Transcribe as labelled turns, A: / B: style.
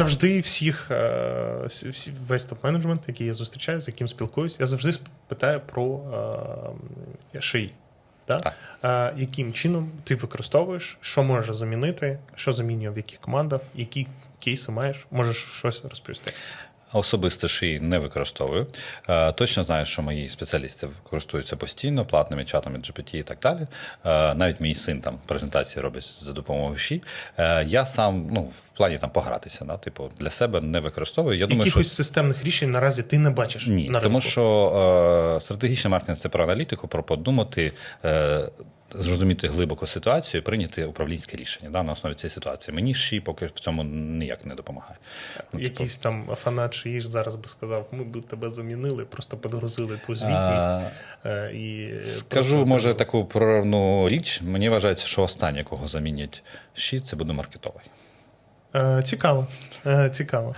A: завжди всіх, е, весь топ-менеджмент, який я зустрічаю, з яким спілкуюсь, я завжди питаю про е, шиї. Да?
B: Так.
A: Е, яким чином ти використовуєш, що може замінити, що замінює в яких командах, які кейси маєш, можеш щось розповісти.
B: Особисто шиї не використовую. Е, Точно знаю, що мої спеціалісти користуються постійно платними чатами GPT і так далі. Е, Навіть мій син там презентації робить за допомогою ші. Е, Я сам ну, в плані там погратися, да, типу, для себе не використовую. Я думаю,
A: Якихось
B: що
A: системних рішень наразі ти не бачиш.
B: ні,
A: на
B: тому що е, стратегічний маркетинг це про аналітику, про подумати. Е, Зрозуміти глибоко ситуацію і прийняти управлінське рішення да, на основі цієї ситуації. Мені ші поки в цьому ніяк не допомагає. Ну, типу,
A: Якийсь там фанат шиїш зараз би сказав, ми б тебе замінили, просто підгрузили твою звітність.
B: А,
A: е, і
B: Скажу,
A: просто
B: може, таку проривну річ. Мені вважається, що останнє, кого замінять щит, це буде маркетовий.
A: Е, Цікаво. Е, Цікаво.